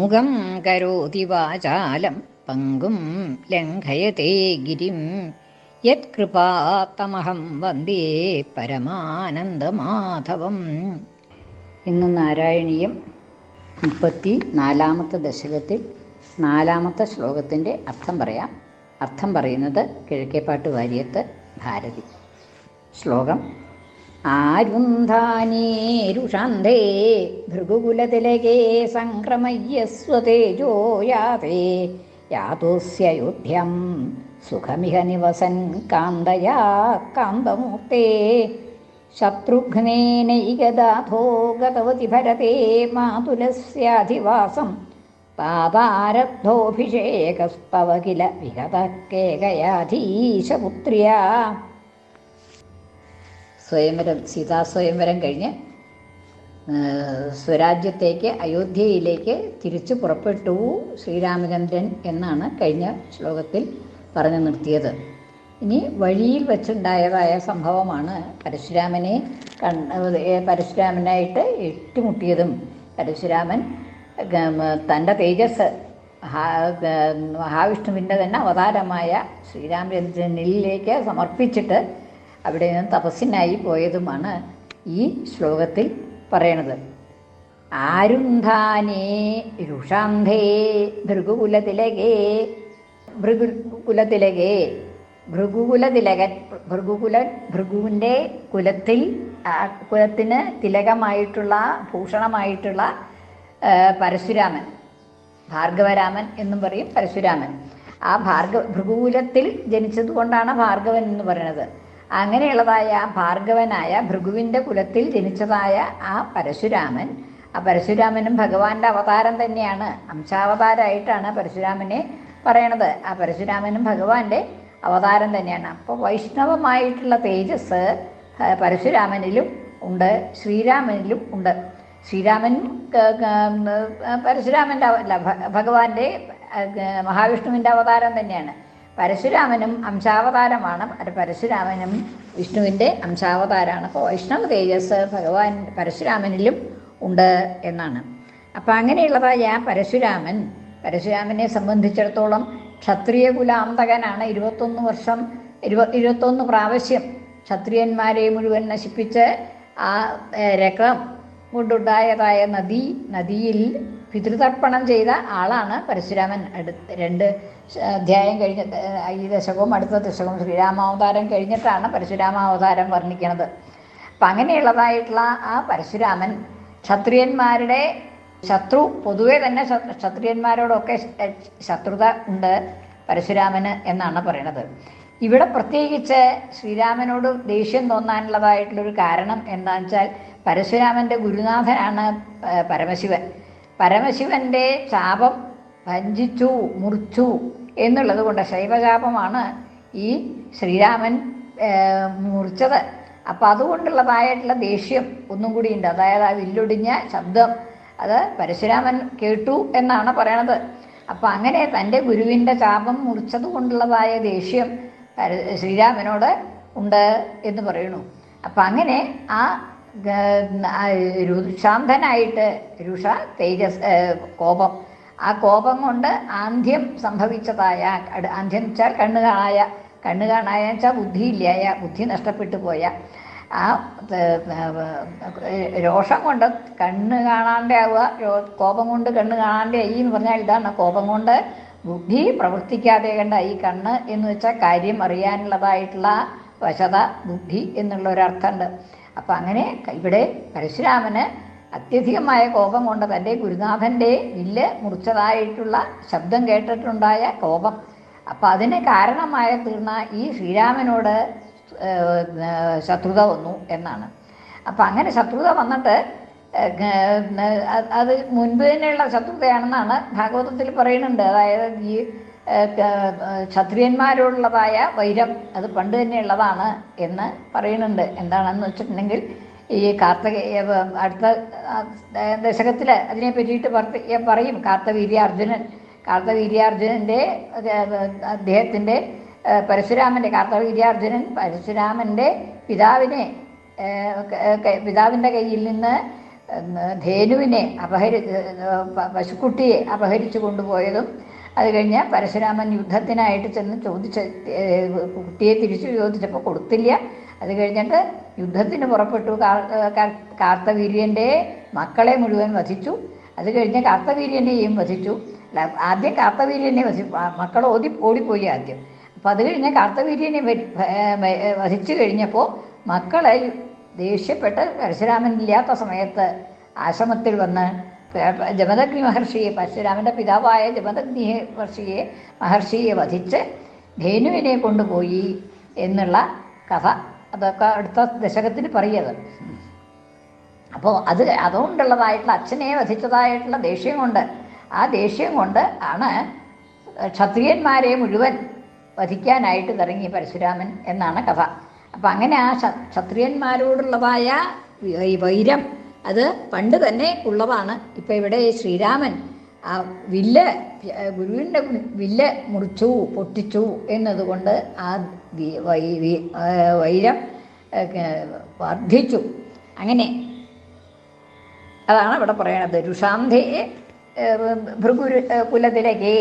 മുഖം കരോതി വാചാലം പങ്കും ലംഘയത്തെ ഗിരിം. യത്കൃപാത്തമഹം വന്ദേ പരമാനന്ദമാധവം. ഇന്ന് നാരായണീയം മുപ്പത്തി നാലാമത്തെ ദശകത്തിൽ നാലാമത്തെ ശ്ലോകത്തിന്റെ അർത്ഥം പറയാം. അർത്ഥം പറയുന്നത് കിഴക്കേപ്പാട്ട് വാര്യത്ത് ഭാരതി. ശ്ലോകം आरुन्धानीरुषन्धे भृगुकुलतिलके सङ्क्रमय्यस्वतेजो याते। यातोस्य युध्यं सुखमिह निवसन् कान्दया कान्दमूर्ते शत्रुघ्नेनैकदाथो गतवति भरते मातुलस्याधिवासं पादारब्धोऽभिषेकस्तव किल विरतः केकयाधीशपुत्र्या സ്വയംവരം സീതാസ്വയംവരം കഴിഞ്ഞ് സ്വരാജ്യത്തേക്ക് അയോധ്യയിലേക്ക് തിരിച്ചു പുറപ്പെട്ടു ശ്രീരാമചന്ദ്രൻ എന്നാണ് കഴിഞ്ഞ ശ്ലോകത്തിൽ പറഞ്ഞു നിർത്തിയത്. ഇനി വഴിയിൽ വെച്ചുണ്ടായതായ സംഭവമാണ് പരശുരാമനെ പരശുരാമനായിട്ട് ഏറ്റുമുട്ടിയതും. പരശുരാമൻ തന്റെ തേജസ് മഹാവിഷ്ണുവിന്റെ തന്നെ അവതാരമായ ശ്രീരാമചന്ദ്രനിലേക്ക് സമർപ്പിച്ചിട്ട് അവിടെ നിന്ന് തപസ്സിനായി പോയതുമാണ് ഈ ശ്ലോകത്തിൽ പറയണത്. ആരുന്ധാനേ രുഷാന്ധേ ഭൃഗുകുലതിലകേ ഭൃഗുകുലതിലകേ ഭൃഗുകുലതിലകൻ ഭൃഗുകുല ഭൃഗുവിന്റെ കുലത്തിൽ കുലത്തിന് തിലകമായിട്ടുള്ള ഭൂഷണമായിട്ടുള്ള പരശുരാമൻ ഭാർഗവരാമൻ എന്നും പറയും പരശുരാമൻ. ആ ഭാർഗ ഭൃഗുകുലത്തിൽ ജനിച്ചതുകൊണ്ടാണ് ഭാർഗവൻ എന്ന് പറയുന്നത്. അങ്ങനെയുള്ളതായ ആ ഭാർഗവനായ ഭൃഗുവിന്റെ കുലത്തിൽ ജനിച്ചതായ ആ പരശുരാമൻ. ആ പരശുരാമനും ഭഗവാന്റെ അവതാരം തന്നെയാണ്. അംശാവതാരമായിട്ടാണ് പരശുരാമനെ പറയണത്. ആ പരശുരാമനും ഭഗവാന്റെ അവതാരം തന്നെയാണ്. അപ്പോൾ വൈഷ്ണവമായിട്ടുള്ള തേജസ് പരശുരാമനിലും ഉണ്ട് ശ്രീരാമനിലും ഉണ്ട്. ശ്രീരാമൻ പരശുരാമന്റെ അല്ല ഭഗവാന്റെ മഹാവിഷ്ണുവിന്റെ അവതാരം തന്നെയാണ്. പരശുരാമനും അംശാവതാരമാണ്. പരശുരാമനും വിഷ്ണുവിന്റെ അംശാവതാരമാണ് അപ്പോൾ വൈഷ്ണവ തേജസ് ഭഗവാൻ പരശുരാമനിലും ഉണ്ട് എന്നാണ്. അപ്പം അങ്ങനെയുള്ളതായ പരശുരാമൻ. പരശുരാമനെ സംബന്ധിച്ചിടത്തോളം ക്ഷത്രിയ കുലാന്തകനാണ്. ഇരുപത്തൊന്ന് വർഷം ഇരുപ ഇരുപത്തൊന്ന് പ്രാവശ്യം ക്ഷത്രിയന്മാരെ മുഴുവൻ നശിപ്പിച്ച് ആ രക്തം കൊണ്ടുണ്ടായതായ നദി നദിയിൽ പിതൃതർപ്പണം ചെയ്ത ആളാണ് പരശുരാമൻ. അടുത്ത് രണ്ട് അധ്യായം കഴിഞ്ഞ ഈ ദശകവും അടുത്ത ദശകവും ശ്രീരാമാവതാരം കഴിഞ്ഞിട്ടാണ് പരശുരാമാവതാരം വർണിക്കുന്നത് അപ്പം അങ്ങനെയുള്ളതായിട്ടുള്ള ആ പരശുരാമൻ ക്ഷത്രിയന്മാരുടെ ശത്രു പൊതുവെ തന്നെ ക്ഷത്രിയന്മാരോടൊക്കെ ശത്രുത ഉണ്ട് പരശുരാമന് എന്നാണ് പറയണത്. ഇവിടെ പ്രത്യേകിച്ച് ശ്രീരാമനോട് ദേഷ്യം തോന്നാനുള്ളതായിട്ടുള്ളൊരു കാരണം എന്താണെന്ന് വെച്ചാൽ പരശുരാമന്റെ ഗുരുനാഥനാണ് പരമശിവൻ. പരമശിവന്റെ ശാപം ഭഞ്ചിച്ചു മുറിച്ചു എന്നുള്ളത് കൊണ്ട് ശൈവശാപമാണ് ഈ ശ്രീരാമൻ മുറിച്ചത്. അപ്പോൾ അതുകൊണ്ടുള്ളതായിട്ടുള്ള ദേഷ്യം ഒന്നും കൂടിയുണ്ട് അതായത് ആ വില്ലൊടിഞ്ഞ ശബ്ദം അത് പരശുരാമൻ കേട്ടു എന്നാണ് പറയണത്. അപ്പോൾ അങ്ങനെ തന്റെ ഗുരുവിന്റെ ശാപം മുറിച്ചത് കൊണ്ടുള്ളതായ ദേഷ്യം ശ്രീരാമനോട് ഉണ്ട് എന്ന് പറയുന്നു. അപ്പം അങ്ങനെ ആ ശാന്തനായിട്ട് രുഷ തേജസ് കോപം. ആ കോപം കൊണ്ട് ആന്ധ്യം സംഭവിച്ചതായ ആന്ധ്യം വെച്ചാൽ കണ്ണു കാണായ കണ്ണു കാണായ വെച്ചാൽ ബുദ്ധിയില്ലായ ബുദ്ധി നഷ്ടപ്പെട്ടു പോയ. ആ രോഷം കൊണ്ട് കണ്ണ് കാണാണ്ടേ ആവുക കോപം കൊണ്ട് കണ്ണ് കാണാണ്ടേ ആയി എന്ന് പറഞ്ഞാൽ ഇതാണ്. കോപം കൊണ്ട് ബുദ്ധി പ്രവർത്തിക്കാതെ കണ്ട ഈ കണ്ണ് എന്ന് വെച്ചാൽ കാര്യം അറിയാനുള്ളതായിട്ടുള്ള വശത ബുദ്ധി എന്നുള്ള ഒരർത്ഥമുണ്ട് അപ്പം അങ്ങനെ ഇവിടെ പരശുരാമന് അത്യധികമായ കോപം കൊണ്ട് തന്റെ ഗുരുനാഥന്റെ വില്ല് മുറിച്ചതായിട്ടുള്ള ശബ്ദം കേട്ടിട്ടുണ്ടായ കോപം. അപ്പം അതിന് കാരണമായ തീർന്ന ഈ ശ്രീരാമനോട് ശത്രുത വന്നു എന്നാണ്. അപ്പം അങ്ങനെ ശത്രുത വന്നിട്ട് അത് മുൻപ് തന്നെയുള്ള ശത്രുതയാണെന്നാണ് ഭാഗവതത്തിൽ പറയുന്നുണ്ട്. അതായത് ഈ ക്ഷത്രിയന്മാരോടുള്ളതായ വൈരം അത് പണ്ട് തന്നെയുള്ളതാണ് എന്ന് പറയുന്നുണ്ട്. എന്താണെന്ന് വെച്ചിട്ടുണ്ടെങ്കിൽ ഈ കാർത്തകേയ അടുത്ത ദശകത്തിൽ അതിനെ പറ്റിയിട്ട് പറയും. കാർത്തവീര്യാർജുനൻ കാർത്തവീര്യാർജുനന്റെ അദ്ദേഹത്തിന്റെ പരശുരാമന്റെ കാർത്തവീര്യാർജുനൻ പരശുരാമന്റെ പിതാവിനെ പിതാവിന്റെ കയ്യിൽ നിന്ന് ധേനുവിനെ അപഹരി പശുക്കുട്ടിയെ അപഹരിച്ചു കൊണ്ടുപോയതും അത് കഴിഞ്ഞ് പരശുരാമൻ യുദ്ധത്തിനായിട്ട് ചെന്ന് ചോദിച്ച കുട്ടിയെ തിരിച്ചു ചോദിച്ചപ്പോൾ കൊടുത്തില്ല. അത് കഴിഞ്ഞിട്ട് യുദ്ധത്തിന് പുറപ്പെട്ടു. കാർത്തവീര്യന്റെ മക്കളെ മുഴുവൻ വധിച്ചു. അത് കഴിഞ്ഞ് കാർത്തവീര്യനെയും വധിച്ചു. ആദ്യം കാർത്തവീര്യനെ വധി മക്കൾ ഓടി ഓടിപ്പോയി ആദ്യം. അപ്പം അത് കഴിഞ്ഞ് കാർത്തവീര്യനെ വധിച്ചു കഴിഞ്ഞപ്പോൾ മക്കളെ ദേഷ്യപ്പെട്ട് പരശുരാമൻ ഇല്ലാത്ത സമയത്ത് ആശ്രമത്തിൽ വന്ന് ജമദഗ്നി മഹർഷിയെ പരശുരാമന്റെ പിതാവായ ജമദഗ്നി മഹർഷിയെ മഹർഷിയെ വധിച്ച് ധേനുവിനെ കൊണ്ടുപോയി എന്നുള്ള കഥ. അതൊക്കെ അടുത്ത ദശകത്തിൽ പറയത് അപ്പോൾ അത് അതുകൊണ്ടുള്ളതായിട്ടുള്ള അച്ഛനെ വധിച്ചതായിട്ടുള്ള ദേഷ്യം കൊണ്ട് ആ ദേഷ്യം കൊണ്ട് ആണ് ക്ഷത്രിയന്മാരെ മുഴുവൻ വധിക്കാനായിട്ട് ഇറങ്ങി പരശുരാമൻ എന്നാണ് കഥ. അപ്പം അങ്ങനെ ആ ക്ഷത്രിയന്മാരോടുള്ളതായ വൈരം അത് പണ്ട് തന്നെ ഉള്ളതാണ്. ഇപ്പം ഇവിടെ ശ്രീരാമൻ ആ വില്ല് ഗുരുവിന്റെ വില്ല് മുറിച്ചു പൊട്ടിച്ചു എന്നതുകൊണ്ട് ആ വൈരം വർദ്ധിച്ചു. അങ്ങനെ അതാണ് ഇവിടെ പറയണത്. രുഷാന്ധേ ഭൃഗുരു കുലതിലകേ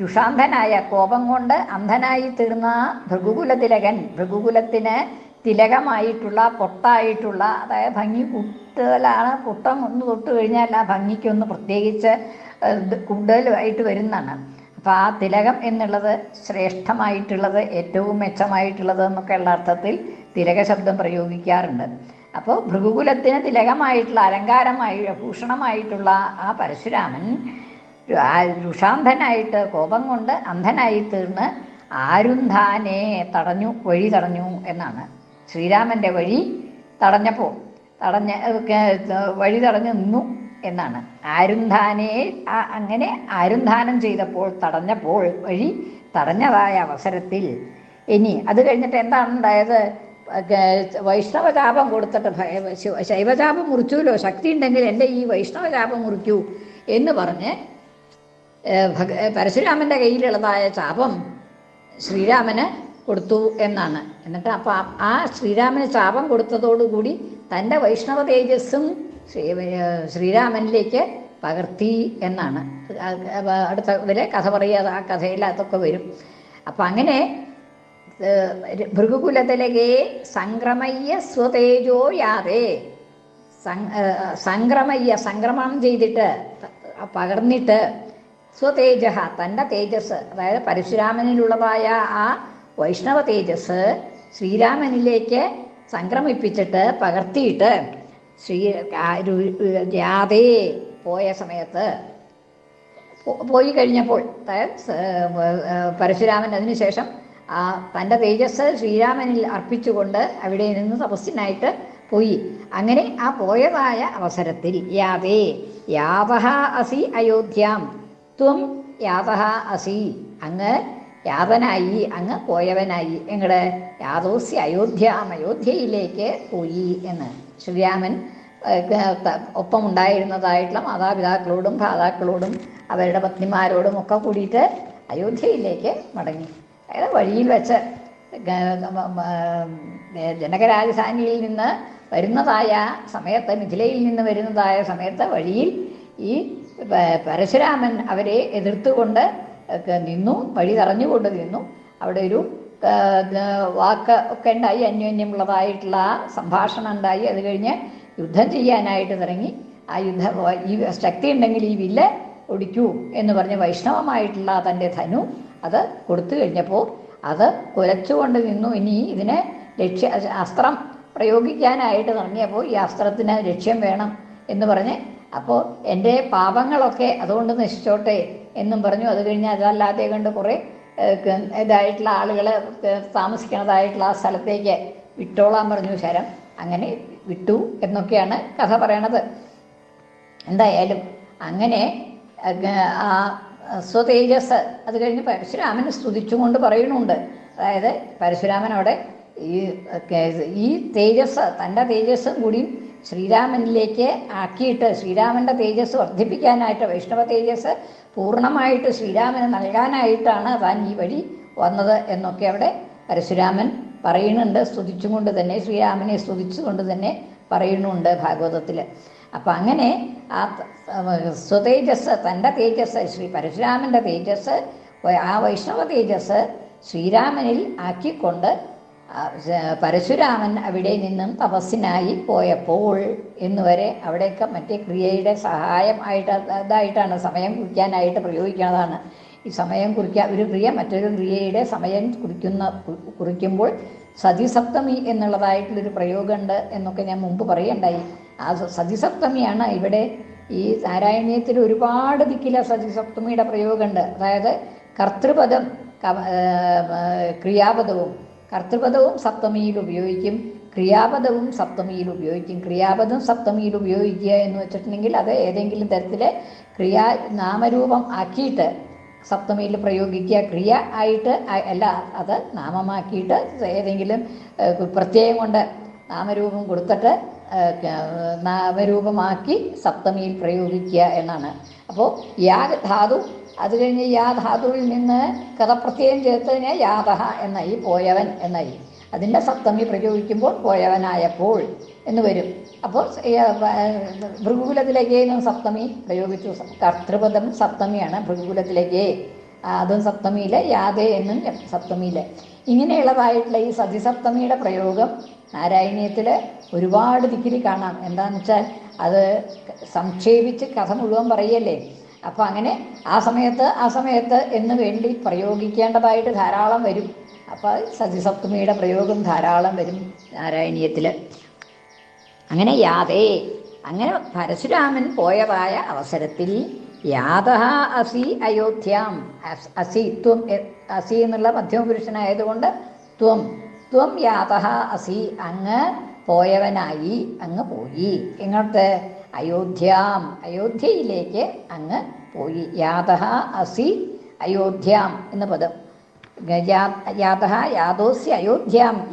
രുഷാന്ധനായ കോപം കൊണ്ട് അന്ധനായി തീർന്ന ഭൃഗുകുലതിലകൻ ഭൃഗുകുലത്തിന് തിലകമായിട്ടുള്ള പൊട്ടായിട്ടുള്ള അതായത് ഭംഗി കൂടുതലാണ്. പൊട്ടം ഒന്ന് തൊട്ട് കഴിഞ്ഞാൽ ആ ഭംഗിക്കൊന്ന് പ്രത്യേകിച്ച് കൂടുതലുമായിട്ട് വരുന്നതാണ്. അപ്പോൾ ആ തിലകം എന്നുള്ളത് ശ്രേഷ്ഠമായിട്ടുള്ളത് ഏറ്റവും മെച്ചമായിട്ടുള്ളത് എന്നൊക്കെ ഉള്ള അർത്ഥത്തിൽ തിലക ശബ്ദം പ്രയോഗിക്കാറുണ്ട്. അപ്പോൾ ഭൃഗുകുലത്തിന് തിലകമായിട്ടുള്ള അലങ്കാരമായി ഭൂഷണമായിട്ടുള്ള ആ പരശുരാമൻ രുഷാന്ധനായിട്ട് കോപം കൊണ്ട് അന്ധനായി തീർന്ന് ആരുന്ധാനെ തടഞ്ഞു വഴി തടഞ്ഞു എന്നാണ്. ശ്രീരാമന്റെ വഴി തടഞ്ഞപ്പോൾ തടഞ്ഞ വഴി തടഞ്ഞു നിന്നു എന്നാണ്. ആരുന്ധാനെ അങ്ങനെ ആരുന്ധാനം ചെയ്തപ്പോൾ തടഞ്ഞപ്പോൾ വഴി തടഞ്ഞതായ അവസരത്തിൽ ഇനി അത് കഴിഞ്ഞിട്ട് എന്താണ് ഉണ്ടായത്? വൈഷ്ണവചാപം കൊടുത്തിട്ട് ശൈവചാപം മുറിച്ചുല്ലോ ശക്തി ഉണ്ടെങ്കിൽ എന്റെ ഈ വൈഷ്ണവചാപം മുറിക്കൂ എന്ന് പറഞ്ഞ് പരശുരാമന്റെ കയ്യിലുള്ളതായ ചാപം ശ്രീരാമന് കൊടുത്തു എന്നാണ്. എന്നിട്ട് അപ്പോൾ ആ- ശ്രീരാമന് ശാപം കൊടുത്തതോടുകൂടി തന്റെ വൈഷ്ണവ തേജസ്സും ശ്രീ ശ്രീരാമനിലേക്ക് പകർത്തി എന്നാണ്. അടുത്ത ഇതിലെ കഥ പറയുക ആ കഥയിൽ അതൊക്കെ വരും. അപ്പം അങ്ങനെ ഭൃഗുകുലതിലകേ സംക്രമയ്യ സ്വതേജോ യാതേ. സംക്രമയ്യ സംക്രമണം ചെയ്തിട്ട് പകർന്നിട്ട് സ്വതേജ തന്റെ തേജസ് അതായത് പരശുരാമനിലുള്ളതായ ആ വൈഷ്ണവ തേജസ് ശ്രീരാമനിലേക്ക് സംക്രമിപ്പിച്ചിട്ട് പകർത്തിയിട്ട് ശ്രീ രാധേ പോയ സമയത്ത് പോയി കഴിഞ്ഞപ്പോൾ പരശുരാമൻ അതിനുശേഷം ആ തന്റെ തേജസ് ശ്രീരാമനിൽ അർപ്പിച്ചുകൊണ്ട് അവിടെ നിന്ന് തപസ്സിനായിട്ട് പോയി. അങ്ങനെ ആ പോയതായ അവസരത്തിൽ യാതേ യാതഹ അസി അയോധ്യാം ത്വം യാതഹ അസി അങ്ങ് യാതനായി അങ്ങ് പോയവനായി. എങ്ങടെ? യാദോസി അയോധ്യാം അയോധ്യയിലേക്ക് പോയി എന്ന്. ശ്രീരാമൻ ഒപ്പം ഉണ്ടായിരുന്നതായിട്ടുള്ള മാതാപിതാക്കളോടും ഭ്രാതാക്കളോടും അവരുടെ പത്നിമാരോടും ഒക്കെ കൂടിയിട്ട് അയോധ്യയിലേക്ക് മടങ്ങി. അതായത് വഴിയിൽ വെച്ച് ജനകരാജധാനിയിൽ നിന്ന് വരുന്നതായ സമയത്ത് മിഥിലയിൽ നിന്ന് വരുന്നതായ സമയത്ത് വഴിയിൽ ഈ പരശുരാമൻ അവരെ എതിർത്തുകൊണ്ട് നിന്നു വഴി തറഞ്ഞുകൊണ്ട് നിന്നു. അവിടെ ഒരു വാക്ക് ഒക്കെ ഉണ്ടായി അന്യോന്യമുള്ളതായിട്ടുള്ള ആ സംഭാഷണം ഉണ്ടായി. അത് കഴിഞ്ഞ് യുദ്ധം ചെയ്യാനായിട്ട് തുടങ്ങി. ആ യുദ്ധ ഈ ശക്തി ഉണ്ടെങ്കിൽ ഈ വില്ല് ഒടിക്കൂ എന്ന് പറഞ്ഞ് വൈഷ്ണവമായിട്ടുള്ള തന്റെ ധനു അത് കൊടുത്തു കഴിഞ്ഞപ്പോൾ അത് കുലച്ചുകൊണ്ട് നിന്നു. ഇനി ഇതിനെ ലക്ഷ്യ അസ്ത്രം പ്രയോഗിക്കാനായിട്ട് തുടങ്ങിയപ്പോൾ ഈ അസ്ത്രത്തിന് ലക്ഷ്യം വേണം എന്ന് പറഞ്ഞ്. അപ്പോൾ എന്റെ പാപങ്ങളൊക്കെ അതുകൊണ്ട് നശിച്ചോട്ടെ എന്നും പറഞ്ഞു. അത് കഴിഞ്ഞ് അതല്ലാതെ കണ്ട് കുറേ ഇതായിട്ടുള്ള ആളുകളെ താമസിക്കുന്നതായിട്ടുള്ള ആ സ്ഥലത്തേക്ക് വിട്ടോളാൻ പറഞ്ഞു ശരം. അങ്ങനെ വിട്ടു എന്നൊക്കെയാണ് കഥ പറയണത്. എന്തായാലും അങ്ങനെ ആ സ്വതേജസ് അത് കഴിഞ്ഞ് പരശുരാമനെ സ്തുതിച്ചുകൊണ്ട് പറയുന്നുണ്ട്. അതായത് പരശുരാമൻ അവിടെ ഈ ഈ തേജസ് തന്റെ തേജസ്സും കൂടി ശ്രീരാമനിലേക്ക് ആക്കിയിട്ട് ശ്രീരാമന്റെ തേജസ് വർദ്ധിപ്പിക്കാനായിട്ട് വൈഷ്ണവ തേജസ് പൂർണമായിട്ട് ശ്രീരാമന് നൽകാനായിട്ടാണ് താൻ ഈ വഴി വന്നത് എന്നൊക്കെ അവിടെ പരശുരാമൻ പറയുന്നുണ്ട്. സ്തുതിച്ചുകൊണ്ട് തന്നെ ശ്രീരാമനെ സ്തുതിച്ചുകൊണ്ട് തന്നെ പറയുന്നുണ്ട് ഭാഗവതത്തിൽ അപ്പം അങ്ങനെ ആ സ്വതേജസ് തന്റെ തേജസ് ശ്രീ പരശുരാമന്റെ തേജസ് ആ വൈഷ്ണവ തേജസ് ശ്രീരാമനിൽ ആക്കിക്കൊണ്ട് പരശുരാമൻ അവിടെ നിന്നും തപസ്സിനായി പോയപ്പോൾ എന്നുവരെ അവിടെയൊക്കെ മറ്റേ ക്രിയയുടെ സഹായം ആയിട്ട് ഇതായിട്ടാണ് സമയം കുറിക്കാനായിട്ട് പ്രയോഗിക്കുന്നതാണ്. ഈ സമയം കുറിക്കുക ഒരു ക്രിയ മറ്റൊരു ക്രിയയുടെ സമയം കുറിക്കുന്ന കുറിക്കുമ്പോൾ സതിസപ്തമി എന്നുള്ളതായിട്ടുള്ളൊരു പ്രയോഗമുണ്ട് എന്നൊക്കെ ഞാൻ മുമ്പ് പറയണ്ടായി. ആ സതിസപ്തമിയാണ് ഇവിടെ ഈ നാരായണീയത്തിൽ ഒരുപാട് ദിക്കില സതിസപ്തമിയുടെ പ്രയോഗമുണ്ട്. അതായത് കർത്തൃപദം ക്രിയാപദവും കർത്തൃപദവും സപ്തമിയിൽ ഉപയോഗിക്കും ക്രിയാപദവും സപ്തമിയിൽ ഉപയോഗിക്കും. ക്രിയാപദം സപ്തമിയിൽ ഉപയോഗിക്കുക എന്ന് വെച്ചിട്ടുണ്ടെങ്കിൽ അത് ഏതെങ്കിലും തരത്തിൽ ക്രിയാ നാമരൂപം ആക്കിയിട്ട് സപ്തമിയിൽ പ്രയോഗിക്കുക. ക്രിയ ആയിട്ട് അല്ല അത് നാമമാക്കിയിട്ട് ഏതെങ്കിലും പ്രത്യേകം കൊണ്ട് നാമരൂപം കൊടുത്തിട്ട് നാമരൂപമാക്കി സപ്തമിയിൽ പ്രയോഗിക്കുക എന്നാണ്. അപ്പോൾ യാ ധാതു അത് കഴിഞ്ഞ് യാധാതുവിൽ നിന്ന് കഥപ്രത്യയം ചേർത്തതിന് യാതഹ എന്നായി പോയവൻ എന്നായി. അതിന്റെ സപ്തമി പ്രയോഗിക്കുമ്പോൾ പോയവനായപ്പോൾ എന്ന് വരും. അപ്പോൾ ഭൃഗുകുലത്തിലേക്ക് എന്നും സപ്തമി പ്രയോഗിച്ചു. കർത്തൃപദം സപ്തമിയാണ് ഭൃഗുകുലത്തിലേക്ക്. അതും സപ്തമിയിലെ യാതേ എന്നും സപ്തമിയിലെ. ഇങ്ങനെയുള്ളതായിട്ടുള്ള ഈ സതിസപ്തമിയുടെ പ്രയോഗം നാരായണീയത്തിൽ ഒരുപാട് ദിക്കിൽ കാണാം. എന്താണെന്ന് വെച്ചാൽ അത് സംക്ഷേപിച്ച് കഥ മുഴുവൻ പറയല്ലേ? അപ്പോൾ അങ്ങനെ ആ സമയത്ത് ആ സമയത്ത് എന്ന് വേണ്ടി പ്രയോഗിക്കേണ്ടതായിട്ട് ധാരാളം വരും. അപ്പോൾ സതിസപ്തമിയുടെ പ്രയോഗം ധാരാളം വരും നാരായണീയത്തിൽ അങ്ങനെ യാതേ അങ്ങനെ പരശുരാമൻ പോയതായ അവസരത്തിൽ യാത അസി അയോധ്യാം അസി ത്വം അസി എന്നുള്ള മധ്യമ പുരുഷനായതുകൊണ്ട് ത്വം ത്വം യാതഹ അസി അങ്ങ് പോയവനായി അങ്ങ് പോയി. എങ്ങോട്ട്? അയോധ്യാം. അയോധ്യയിലേക്ക് അങ്ങ് പോയി. യാത അസി അയോധ്യാം എന്ന പദം. യാത യാതോസി അയോധ്യാം.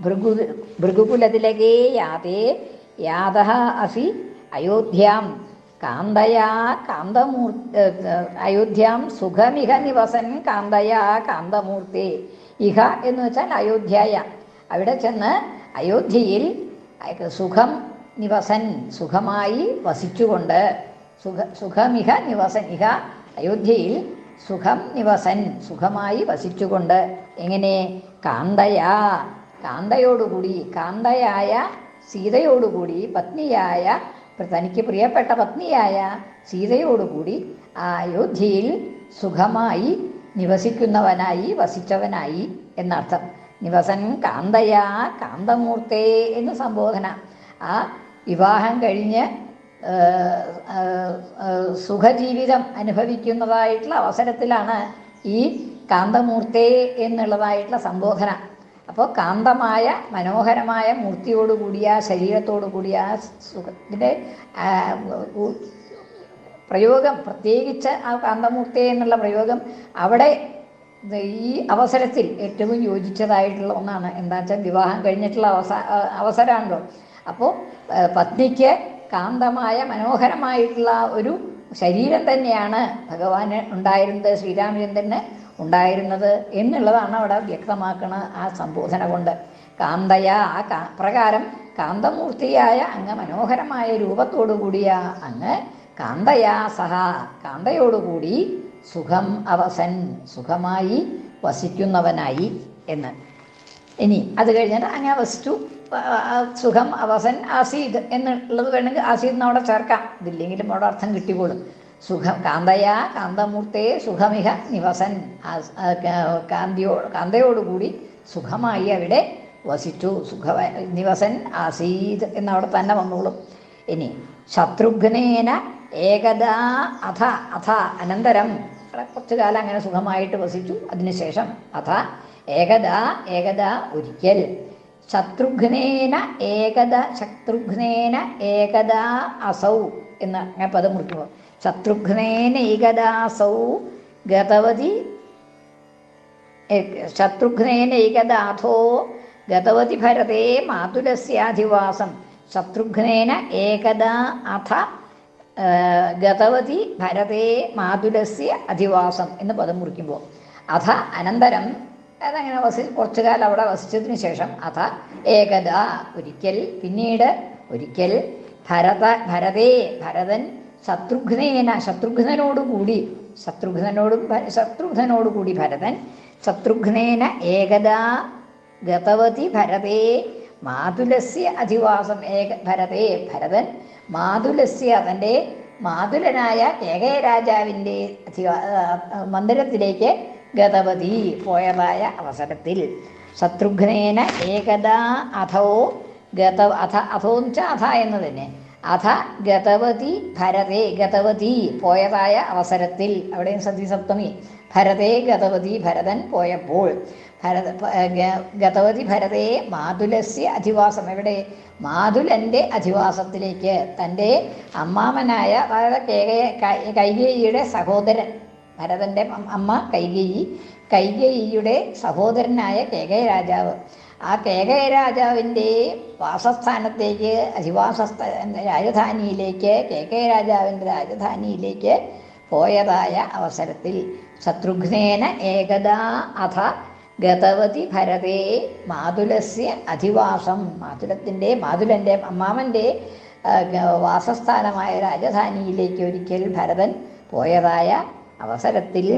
ഭൃഗു ഭൃഗുകുലത്തിലകേ യാതേ യാത അസി അയോധ്യാം. കാന്തയാ കാന്തമൂർ അയോധ്യാം സുഖമിഹ നിവസൻ കാന്തയാ കാന്തമൂർത്തി. ഇഹ എന്ന് വെച്ചാൽ അയോധ്യയ. അവിടെ ചെന്ന് അയോധ്യയിൽ സുഖം നിവസൻ സുഖമായി വസിച്ചുകൊണ്ട്. സുഖ സുഖമിഹ നിവസൻ ഇഹ അയോധ്യയിൽ സുഖം നിവസൻ സുഖമായി വസിച്ചുകൊണ്ട്. എങ്ങനെ? കാന്തയാ. കാന്തയോടുകൂടി കാന്തയായ സീതയോടുകൂടി പത്നിയായ തനിക്ക് പ്രിയപ്പെട്ട പത്നിയായ സീതയോടുകൂടി ആ അയോധ്യയിൽ സുഖമായി നിവസിക്കുന്നവനായി വസിച്ചവനായി എന്നർത്ഥം. നിവസൻ കാന്തയാ കാന്തമൂർത്തേ എന്ന് സംബോധന. ആ വിവാഹം കഴിഞ്ഞ് സുഖജീവിതം അനുഭവിക്കുന്നതായിട്ടുള്ള അവസരത്തിലാണ് ഈ കാന്തമൂർത്തി എന്നുള്ളതായിട്ടുള്ള സംബോധന. അപ്പോൾ കാന്തമായ മനോഹരമായ മൂർത്തിയോടുകൂടിയ ശരീരത്തോടുകൂടിയ സുഖത്തിന്റെ പ്രയോഗം പ്രത്യേകിച്ച് ആ കാന്തമൂർത്തി എന്നുള്ള പ്രയോഗം അവിടെ ഈ അവസരത്തിൽ ഏറ്റവും യോജിച്ചതായിട്ടുള്ള ഒന്നാണ്. എന്താ വെച്ചാൽ വിവാഹം കഴിഞ്ഞിട്ടുള്ള അവസ അവസരമാണല്ലോ. അപ്പോൾ പത്നിക്ക് കാന്തമായ മനോഹരമായിട്ടുള്ള ഒരു ശരീരം തന്നെയാണ് ഭഗവാന് ഉണ്ടായിരുന്നത് ശ്രീരാമചന്ദ്രന് ഉണ്ടായിരുന്നത് എന്നുള്ളതാണ് അവിടെ വ്യക്തമാക്കണ ആ സംബോധന കൊണ്ട്. കാന്തയ ആ കാ പ്രകാരം കാന്തമൂർത്തിയായ അങ്ങ് മനോഹരമായ രൂപത്തോടു കൂടിയ അങ്ങ് കാന്തയാ സഹ. കാന്തയോടുകൂടി സുഖം അവസൻ സുഖമായി വസിക്കുന്നവനായി എന്ന്. ഇനി അത് കഴിഞ്ഞാൽ അങ്ങനെ ആ, സുഖം അവസൻ ആസീദ് എന്നുള്ളത് വേണമെങ്കിൽ ആസീദ് എന്ന് അവിടെ ചേർക്കാം. ഇതില്ലെങ്കിലും അവിടെ അർത്ഥം കിട്ടിക്കോളും. സുഖം കാന്തയാ കാന്തമൂർത്തേ സുഖമിഹ നിവസൻ. കാന്തിയോ കാന്തയോടുകൂടി സുഖമായി അവിടെ വസിച്ചു. സുഖ നിവസൻ ആസീദ് എന്നവിടെ തന്നെ വന്നോളും. ഇനി ശത്രുഘ്നേന ഏകദാ അഥ അഥ അനന്തരം. കുറച്ചു കാലം അങ്ങനെ സുഖമായിട്ട് വസിച്ചു. അതിനുശേഷം അഥ ഏകദ ഏകദാ ഒരിക്കൽ. ശത്രുഘ്നേന ഏകദ ശത്രുഘ്നേന ഏകദാ അസൗ എന്ന് അങ്ങനെ പദം മുറിക്കുമ്പോൾ ശത്രുഘ്നേന ഏകദാസൗ ഗതവതി ശത്രുഘ്നേന ഏകദാഥോ ഗതവതി ഭരതേ മാതുലസ്യാധിവാസം. ശത്രുഘ്നേന ഏകദാ അഥ ഗതവതി ഭരതേ മാതുലസ്യ അധിവാസം എന്ന് പദം മുറിക്കുമ്പോൾ അഥ അനന്തരം അതങ്ങനെ വസി കുറച്ചു കാലം അവിടെ വസിച്ചതിന് ശേഷം അഥ ഏകത ഒരിക്കൽ പിന്നീട് ഒരിക്കൽ ഭരത ഭരതേ ഭരതൻ ശത്രുഘ്നേന ശത്രുഘ്നനോടുകൂടി ശത്രുഘ്നനോടും ശത്രുഘ്നനോടുകൂടി ഭരതൻ ശത്രുഘ്നേന ഏകദാ ഗതവതി ഭരതേ മാതുലസ്യ അധിവാസം ഏക ഭരതേ ഭരതൻ മാതുലസ്യ തന്റെ മാതുലനായ ഏകയ രാജാവിന്റെ അധിവാ മന്ദിരത്തിലേക്ക് ഗതവതി പോയതായ അവസരത്തിൽ ശത്രുഘ്നേന ഏകദാ അഥോ ഗത അഥ അഥോ എന്ന് വെച്ചാൽ അഥ എന്ന് തന്നെ അഥ ഗതവതി ഭരതേ ഗതവതി പോയതായ അവസരത്തിൽ അവിടെയും സതീസപ്തമി ഭരതേ ഗതവതി ഭരതൻ പോയപ്പോൾ ഭരത ഗതവതി ഭരതേ മാതുലസ്യ അധിവാസം. എവിടെ? മാതുലന്റെ അധിവാസത്തിലേക്ക്. തന്റെ അമ്മാമനായ അതായത് കേകയ കൈകേയിയുടെ സഹോദരൻ ഭരതന്റെ അമ്മ കൈകേയി കൈകേയിയുടെ സഹോദരനായ കേകയ രാജാവ് ആ കേകയ രാജാവിന്റെ വാസസ്ഥാനത്തേക്ക് അധിവാസസ്ഥ രാജധാനിയിലേക്ക് കേകയ രാജാവിന്റെ രാജധാനിയിലേക്ക് പോയതായ അവസരത്തിൽ ശത്രുഘ്നേന ഏകദാ അഥ ഗതവതി ഭരതേ മാതുലസ്യ അധിവാസം. മാതുലത്തിന്റെ മാതുലന്റെ അമ്മാമന്റെ വാസസ്ഥാനമായ രാജധാനിയിലേക്ക് ഒരിക്കൽ ഭരതൻ പോയതായ അവസരത്തിൽ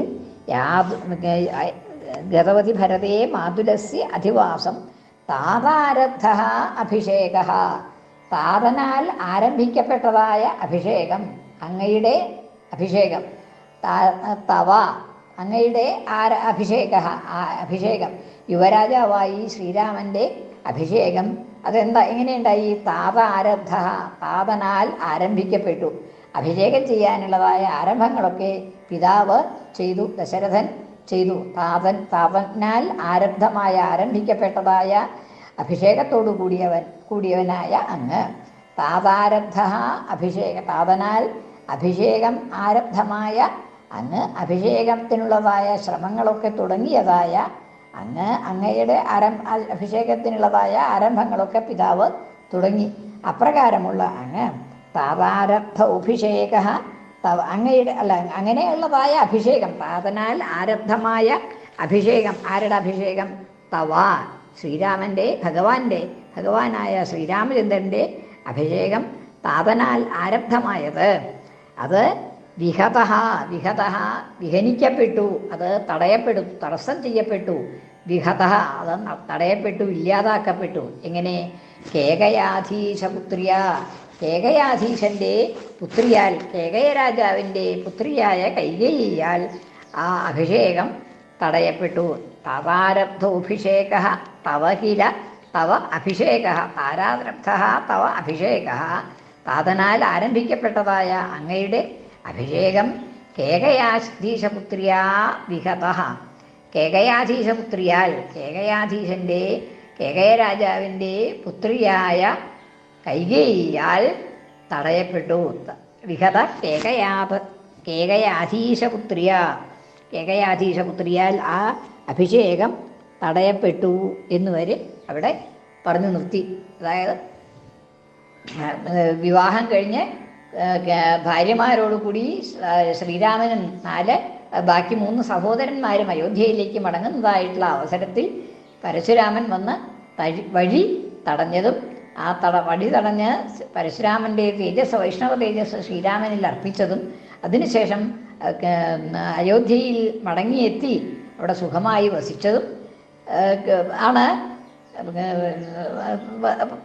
ഗതവതി ഭരതേ മാതുലസ്യ അധിവാസം താതാരബ്ധ അഭിഷേക. താതനാൽ ആരംഭിക്കപ്പെട്ടതായ അഭിഷേകം അങ്ങയുടെ അഭിഷേകം. തവ അങ്ങയുടെ ആര അഭിഷേക അഭിഷേകം. യുവരാജാവായി ശ്രീരാമന്റെ അഭിഷേകം. അതെന്താ എങ്ങനെയുണ്ടായി? താത ആരബ്ധ താതനാൽ ആരംഭിക്കപ്പെട്ടു. അഭിഷേകം ചെയ്യാനുള്ളതായ ആരംഭങ്ങളൊക്കെ പിതാവ് ചെയ്തു ദശരഥൻ ചെയ്തു. താതൻ താതനാൽ ആരബ്ധമായ ആരംഭിക്കപ്പെട്ടതായ അഭിഷേകത്തോടു കൂടിയവൻ കൂടിയവനായ അങ്ങ്. താതാരബ്ധ അഭിഷേക താതനാൽ അഭിഷേകം ആരബ്ധമായ അങ്ങ്. അഭിഷേകത്തിനുള്ളതായ ശ്രമങ്ങളൊക്കെ തുടങ്ങിയതായ അങ്ങ്. അങ്ങയുടെ ആരം അഭിഷേകത്തിനുള്ളതായ ആരംഭങ്ങളൊക്കെ പിതാവ് തുടങ്ങി. അപ്രകാരമുള്ള അങ്ങ്. താതാരബ്ധ തവ അങ്ങയുടെ അല്ല അങ്ങനെയുള്ളതായ അഭിഷേകം. താതനാൽ ആരബ്ധമായ അഭിഷേകം. ആരുടെ അഭിഷേകം? തവ ശ്രീരാമന്റെ ഭഗവാന്റെ ഭഗവാനായ ശ്രീരാമചന്ദ്രന്റെ അഭിഷേകം താതനാൽ ആരബ്ധമായത്. അത് വിഹത വിഹത വിഹനിക്കപ്പെട്ടു. അത് തടയപ്പെട്ടു തടസ്സം ചെയ്യപ്പെട്ടു. വിഹത അത് തടയപ്പെട്ടു ഇല്ലാതാക്കപ്പെട്ടു. എങ്ങനെ? കേകയാധീശപുത്രിയ കേകയാധീശന്റെ പുത്രിയാൽ കേകയ രാജാവിന്റെ പുത്രിയായ കൈകേയിയാൽ ആ അഭിഷേകം തടയപ്പെട്ടു. തവാരബ്ധോഭിഷേക തവ കില തവ അഭിഷേക താരാരബ്ധ തവ അഭിഷേക. താതനാൽ ആരംഭിക്കപ്പെട്ടതായ അങ്ങയുടെ അഭിഷേകം കേകയാധീശപുത്രിയാ വിഹത. കേകയാധീശപുത്രിയാൽ കേകയാധീശന്റെ കേകയ രാജാവിന്റെ പുത്രിയായ കൈകേയിയാൽ തടയപ്പെട്ടു വിഹത കേകയാപ കേകയാധീശപുത്രിയ. കേകയാധീശപുത്രിയാൽ ആ അഭിഷേകം തടയപ്പെട്ടു എന്ന് വരെ അവിടെ പറഞ്ഞു നിർത്തി. അതായത് വിവാഹം കഴിഞ്ഞ് ഭാര്യമാരോടുകൂടി ശ്ര- ശ്രീരാമനും നാല് ബാക്കി മൂന്ന് സഹോദരന്മാരും അയോധ്യയിലേക്ക് മടങ്ങുന്നതായിട്ടുള്ള അവസരത്തിൽ പരശുരാമൻ വന്ന് വഴി തടഞ്ഞതും ആ തട വടി തടഞ്ഞ് പരശുരാമന്റെ തേജസ് വൈഷ്ണവ തേജസ് ശ്രീരാമനിൽ അർപ്പിച്ചതും അതിനുശേഷം അയോധ്യയിൽ മടങ്ങിയെത്തി അവിടെ സുഖമായി വസിച്ചതും ആണ്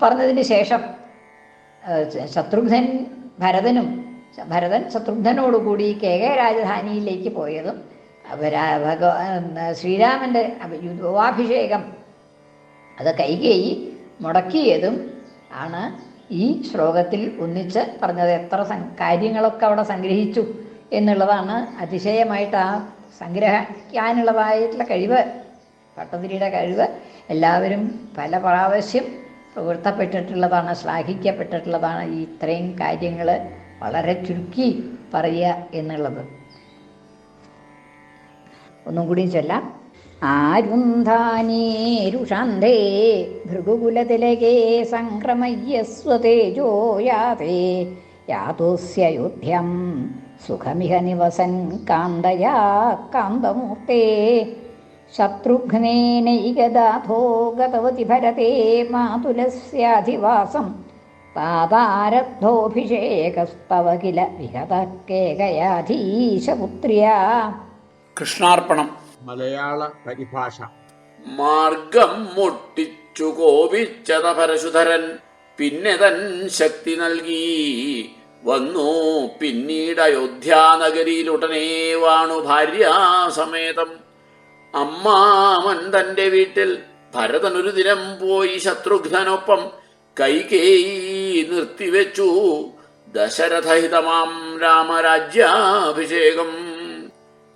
പറഞ്ഞതിന് ശേഷം ശത്രുഘ്നൻ ഭരതനും ഭരതൻ ശത്രുഘ്നോടുകൂടി കേക രാജധാനിയിലേക്ക് പോയതും ഭഗവാ ശ്രീരാമന്റെ യുവാഭിഷേകം അത് കൈകേയി മുടക്കിയതും ആണ് ഈ ശ്ലോകത്തിൽ ഒന്നിച്ച് പറഞ്ഞത് എത്ര കാര്യങ്ങളൊക്കെ അവിടെ സംഗ്രഹിച്ചു എന്നുള്ളതാണ് അതിശയമായിട്ട് ആ സംഗ്രഹിക്കാനുള്ളതായിട്ടുള്ള കഴിവ് പട്ടതിരിയുടെ കഴിവ്. എല്ലാവരും പല പ്രാവശ്യം പുകഴ്ത്തപ്പെട്ടിട്ടുള്ളതാണ് ശ്ലാഘിക്കപ്പെട്ടിട്ടുള്ളതാണ് ഈ ഇത്രയും കാര്യങ്ങൾ വളരെ ചുരുക്കി പറയുക എന്നുള്ളത്. ഒന്നും കൂടി ചൊല്ലാം. ആരുന്ധാനീരുഷാന്തേ ഭൃഗുകുലതിലകേ സംക്രമയ്യസ്വതേജോ യാതേ യാതോസ്യയോധ്യം സുഖമിഹ നിവസൻ കാന്തയാ കാന്തമൂർത്തേ. ശത്രുഘ്നേനൈകദാഥോ ഗതവതി ഭരതേ മാതുലസ്യാധിവാസം താതാരബ്ധോഭിഷേകസ്തവ കില വിഹതക്കേകയാധീശപുത്ര്യാ. കൃഷ്ണാർപ്പണം. മലയാള പരിഭാഷ. മാർഗം മുട്ടിച്ചു കോപിച്ചത പരശുധരൻ. പിന്നെ തൻ ശക്തി നൽകി. വന്നു പിന്നീട് അയോധ്യാനഗരിയിലുടനെ വാണു ഭാര്യാസമേതം. അമ്മാമൻ തന്റെ വീട്ടിൽ ഭരതനൊരു ദിനം പോയി ശത്രുഘ്നൊപ്പം കൈകേയി നിർത്തിവെച്ചു. ദശരഥഹിതമാം രാമരാജ്യാഭിഷേകം.